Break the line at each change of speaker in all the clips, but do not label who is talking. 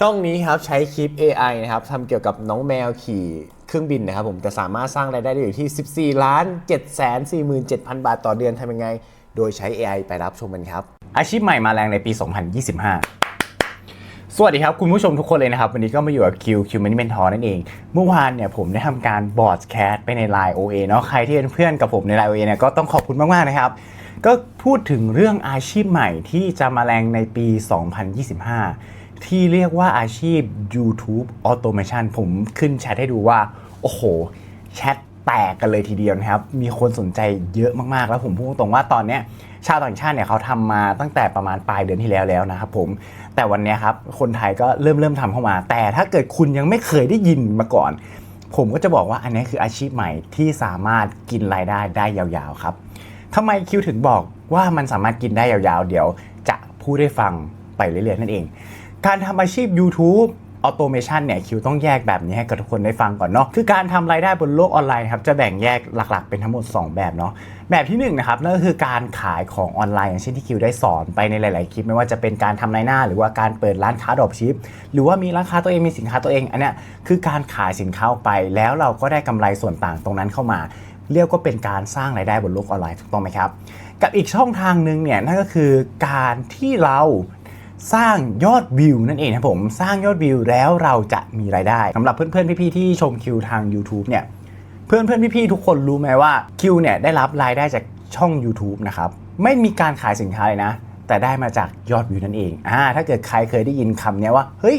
ช่องนี้ครับใช้คลิป AI นะครับทำเกี่ยวกับน้องแมวขี่เครื่องบินนะครับผมจะสามารถสร้างรายได้ได้อยู่ที่ 14ล้าน7 4 7 0 0 0 บาทต่อเดือนทำยังไง โดยใช้ AI ไปรับชมกันครับ
อาชีพใหม่มาแรงในปี 2025 สวัสดีครับ คุณผู้ชมทุกคนเลยนะครับ วันนี้ก็มาอยู่กับ Q Q Money Mentor นั่นเอง เมื่อวานเนี่ยผมได้ทำการบอร์ดแคสไปใน Line OA เนาะใครที่เป็นเพื่อนกับผมใน Line OA เนี่ยก็ต้องขอบคุณมากๆนะครับก็พูดถึงเรื่องอาชีพใหม่ที่จะมาแรงในปี 2025 ที่เรียกว่าอาชีพ YouTube Automation ผมขึ้นแชทให้ดูว่า โอ้โห แชทแตกกันเลยทีเดียวนะครับ มีคนสนใจเยอะมากๆ แล้วผมพูดตรงว่าตอนเนี้ยชาวต่างชาติเนี่ยเขาทำมาตั้งแต่ประมาณปลายเดือนที่แล้วแล้วนะครับผมแต่วันนี้ครับคนไทยก็เริ่มเริ่มทำเข้ามา แต่ถ้าเกิดคุณยังไม่เคยได้ยินมาก่อน ผมก็จะบอกว่าอันนี้คืออาชีพใหม่ที่สามารถกินรายได้ได้ยาวๆครับทำไมคิวถึงบอกว่ามันสามารถกินได้ยาวๆ เดี๋ยวจะพูดให้ฟัง ไปเรื่อยๆนั่นเอง การทำอาชีพ YouTube ออโตเมชันเนี่ยคิวต้องแยกแบบนี้ให้กับทุกคนได้ฟังก่อนเนาะคือการทำรายได้บนโลกออนไลน์ครับจะแบ่งแยกหลักๆ เป็นทั้งหมด 2 แบบเนาะแบบที่1นงนะครับนั่นก็คือการขายของออนไลน์ อย่างเช่นที่คิวได้สอนไปในหลาย ๆ คลิป ไม่ว่าจะเป็นการทำรายหน้า หรือว่าการเปิดร้านค้าดรอปชิป หรือว่ามีร้านค้าตัวเองมีสินค้าตัวเองอันเนี้ยคือการขายสินค้าออกไป แล้วเราก็ได้กำไรส่วนต่างตรงนั้นเข้ามา เรียกว่าเป็นการสร้างรายได้บนโลกออนไลน์ถูกต้องไหมครับกับอีกช่องทางหนึ่งเนี่ยนั่นก็คือการที่เรา สร้างยอดวิวนั่นเองครับผมสร้างยอดวิวแล้วเราจะมีรายได้สำหรับเพื่อนๆพี่ๆที่ชมคิวทาง YouTube เนี่ยเพื่อนๆพี่ๆทุกคนรู้ไหมว่าคิวเนี่ยได้รับรายได้จากช่อง YouTube นะครับไม่มีการขายสินค้าเลยนะ แต่ได้มาจากยอดวิวนั่นเองอ่าถ้าเกิดใครเคยได้ยินคำเนี้ยว่าเฮ้ย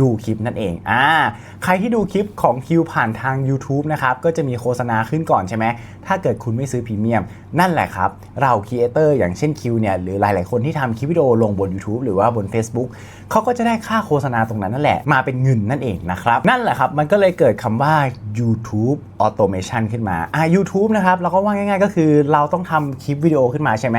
ดูคลิปนั่นเองอ่าใครที่ดูคลิปของคิวผ่านทาง YouTube นะครับก็จะมีโฆษณาขึ้นก่อนใช่ไหมถ้าเกิดคุณไม่ซื้อพรีเมียม นั่นแหละครับ เราครีเอเตอร์อย่างเช่นคิวเนี่ยหรือหลาย ๆ คนที่ทำคลิปวิดีโอลงบน YouTube หรือว่าบน Facebook เขาก็จะได้ค่าโฆษณาตรงนั้นนั่นแหละมาเป็นเงินนั่นเองนะครับนั่นแหละครับมันก็เลยเกิดคำว่า YouTube Automation ขึ้นมาอ่า YouTube นะครับเราก็ว่าง่าย ๆ ก็คือเราต้องทำคลิปวิดีโอขึ้นมาใช่ไหม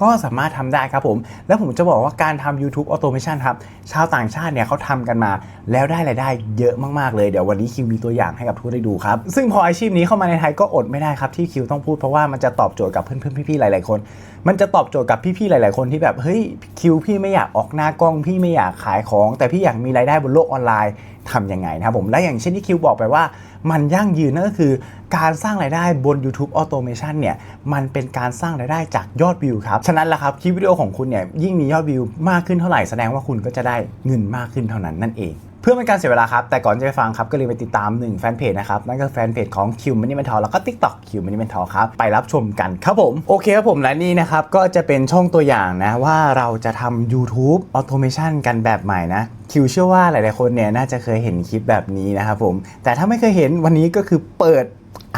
ก็สามารถทำได้ครับผม แล้วผมจะบอกว่าการทำ YouTube Automation ครับ ชาวต่างชาติเนี่ยเขาทำกันมา แล้วได้รายได้เยอะมาก ๆ เลย เดี๋ยววันนี้คิวมีตัวอย่างให้กับทุกได้ดูครับ ซึ่งพออาชีพนี้เข้ามาในไทยก็อดไม่ได้ครับที่คิวต้องพูดเพราะว่ามันจะตอบโจทย์กับเพื่อนๆพี่ๆหลาย ๆ คน มันจะตอบโจทย์กับพี่ๆหลาย ๆ คนที่แบบเฮ้ยคิวพี่ไม่อยากออกหน้ากล้องพี่ไม่อยากขายของ แต่พี่อยากมีรายได้บนโลกออนไลน์ทำยังไงนะครับผมและอย่างเช่นที่คิวบอกไปว่า มันยั่งยืนนั่นก็คือ การสร้างรายได้บน YouTube Automation เนี่ยมันเป็นการสร้างรายได้จากยอดวิวครับ ฉะนั้นแหละครับคลิปวิดีโอของคุณเนี่ยยิ่งมียอดวิวมากขึ้นเท่าไหร่แสดงว่าคุณก็จะได้เงินมากขึ้นเท่านั้นนั่นเอง พื่อเป็นการเสียเวลาครับ แต่ก่อนจะไปฟังครับ ก็เลยไปติดตามหนึ่งแฟนเพจนะครับ นั่นก็แฟนเพจของ Q Money Mentor แล้วก็ TikTok Q Money Mentor ครับ ไปรับชมกันครับผม โอเคครับผมและนี่นะครับ ก็จะเป็นช่องตัวอย่างนะ ว่าเราจะทำ YouTube Automation กันแบบใหม่นะคิวเชื่อว่าหลาย ๆ คนเนี่ยน่าจะเคยเห็นคลิปแบบนี้นะครับผมแต่ถ้าไม่เคยเห็นวันนี้ก็คือเปิด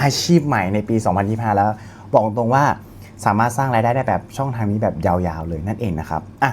อาชีพใหม่ในปี 2025 แล้ว บอกตรงว่าสามารถสร้างรายได้ได้แบบช่องทางนี้แบบยาว ๆ เลยนั่นเองนะครับอะ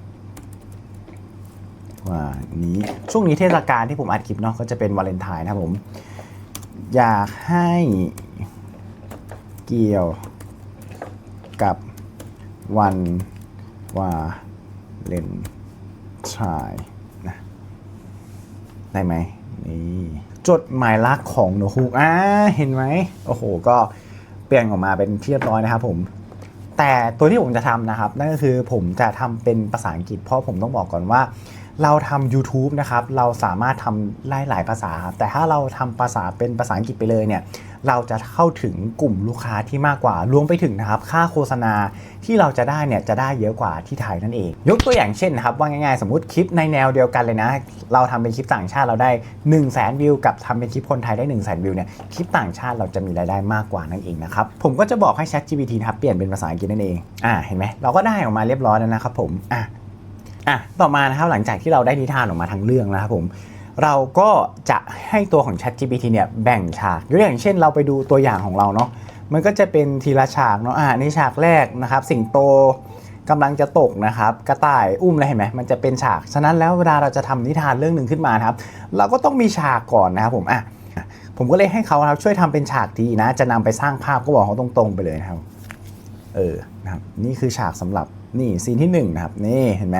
ว่านี้ช่วงนี้เทศกาลที่ผมอัดคลิปเนาะก็จะเป็นวาเลนไทน์นะครับผม อยากให้เกี่ยวกับวันวาเลนไทน์นะได้ไหมนี่จดหมายรักของโนฮูกอ่าเห็นไหมโอ้โห ก็เปลี่ยนออกมาเป็นเรียบร้อยนะครับผมแต่ตัวที่ผมจะทำนะครับ นั่นก็คือผมจะทำเป็นภาษาอังกฤษเพราะผมต้องบอกก่อนว่า เราทำ YouTube นะครับเราสามารถทำหลายหลายภาษา แต่ถ้าเราทำภาษาเป็นภาษาอังกฤษไปเลยเนี่ยเราจะเข้าถึงกลุ่มลูกค้าที่มากกว่ารวมไปถึงนะครับค่าโฆษณาที่เราจะได้เนี่ยจะได้เยอะกว่าที่ไทยนั่นเอง ยกตัวอย่างเช่นนะครับว่าง่ายๆ สมมติคลิปในแนวเดียวกันเลยนะ เราทำเป็นคลิปต่างชาติเราได้1 0 0 0 0แสนวิวกับทำเป็นคลิปคนไทยได้1 0 0 0 0แสนวิวเนี่ยคลิปต่างชาติเราจะมีรายได้มากกว่านั่นเองนะครับผมก็จะบอกให้ Chat GPT นะครับเปลี่ยนเป็นภาษาอังกฤษนั่นเองอ่าเห็นไหมเราก็ได้ออกมาเรียบร้อยแล้วนะครับผมอะ อะต่อมานะครับหลังจากที่เราได้นิทานออกมาทั้งเรื่องนะครับผมเราก็จะให้ตัวของ Chat GPT เนี่ยแบ่งฉากยกตัวอย่างเช่นเราไปดูตัวอย่างของเราเนาะมันก็จะเป็นทีละฉากเนาะอ่าในฉากแรกนะครับสิงโตกำลังจะตกนะครับกระต่ายอุ้มอะไรเห็นไหมมันจะเป็นฉาก ฉะนั้นแล้วเวลาเราจะทำนิทานเรื่องหนึ่งขึ้นมาครับ เราก็ต้องมีฉากก่อนนะครับผมอะผมก็เลยให้เขาครับช่วยทำเป็นฉากดีนะ จะนำไปสร้างภาพก็บอกเขาตรงๆไปเลยนะครับ เออนะครับนี่คือฉากสำหรับนี่ซีนที่หนึ่งนะครับนี่เห็นไหม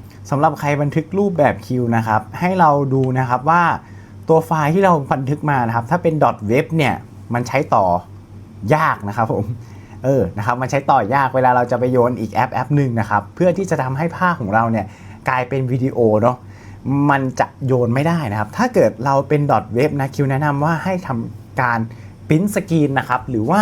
สำหรับใครบันทึกรูปแบบคิวนะครับให้เราดูนะครับว่าตัวไฟล์ที่เราบันทึกมานะครับ ถ้าเป็น .web เนี่ยมันใช้ต่อยากนะครับผมเออนะครับมันใช้ต่อยากเวลาเราจะไปโยนอีกแอปแอปหนึ่งนะครับเพื่อที่จะทำให้ภาพของเราเนี่ยกลายเป็นวิดีโอเนาะมันจะโยนไม่ได้นะครับ ถ้าเกิดเราเป็น .web นะคิวแนะนำว่าให้ทำการปริ้นสกรีนนะครับ หรือว่า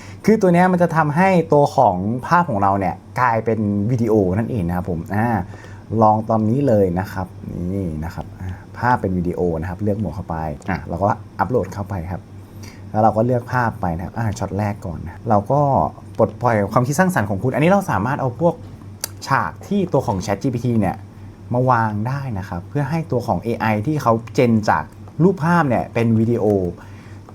คือตัวนี้มันจะทำให้ตัวของภาพของเราเนี่ยกลายเป็นวิดีโอนั่นเองนะครับผมอ่าลองตอนนี้เลยนะครับนี่นะครับภาพเป็นวิดีโอนะครับ เลือกโหมดเข้าไปอะเราก็อัปโหลดเข้าไปครับ แล้วเราก็เลือกภาพไปนะครับอ่าช็อตแรกก่อนนะเราก็ปลดปล่อยความคิดสร้างสรรค์ของคุณ อันนี้เราสามารถเอาพวกฉากที่ตัวของ Chat GPT เนี่ยมาวางได้นะครับ เพื่อให้ตัวของ AI ที่เขาเจนจากรูปภาพเนี่ยเป็นวิดีโอ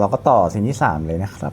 เราก็ต่อสิ่งที่ 3 เลยนะครับ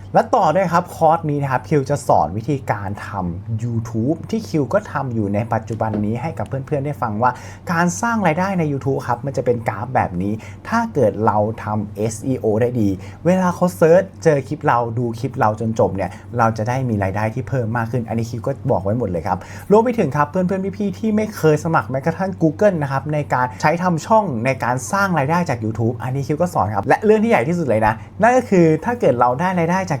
และต่อด้วยครับคอร์สนี้นะครับคิวจะสอนวิธีการทำ YouTube ที่คิวก็ทำอยู่ในปัจจุบันนี้ให้กับเพื่อนๆ ได้ฟังว่า การสร้างรายได้ใน YouTube ครับมันจะเป็นกราฟแบบนี้ ถ้าเกิดเราทำ SEO ได้ดี เวลาเขาเซิร์ชเจอคลิปเราดูคลิปเราจนจบเนี่ยเราจะได้มีรายได้ที่เพิ่มมากขึ้น อันนี้คิวก็บอกไว้หมดเลยครับรวมไปถึงครับเพื่อนๆ พี่ๆ ที่ไม่เคยสมัครแม้กระทั่ง Google นะครับในการใช้ทำช่องในการสร้างรายได้จาก YouTube อันนี้คิวก็สอนครับและเรื่องที่ใหญ่ที่สุดเลยนะนั่นก็คือถ้าเกิดเราได้รายได้จาก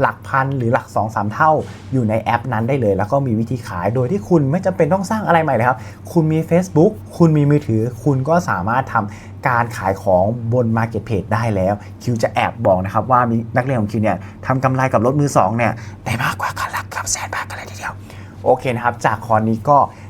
หลักพันหรือหลัก 2 3 เท่า อยู่ในแอปนั้นได้เลย แล้วก็มีวิธีขายโดยที่คุณไม่จำเป็นต้องสร้างอะไรใหม่เลยครับ คุณมี Facebook คุณมีมือถือ คุณก็สามารถทำการขายของบน Marketplace ได้แล้ว คิวจะแอบบอกนะครับว่ามีนักเรียนของคิวเนี่ยทำกำไรกับรถมือสองเนี่ยได้มากกว่าคันละเกับแสนบาทกันเลยทีเดียว โอเคนะครับ จากคอนี้ก็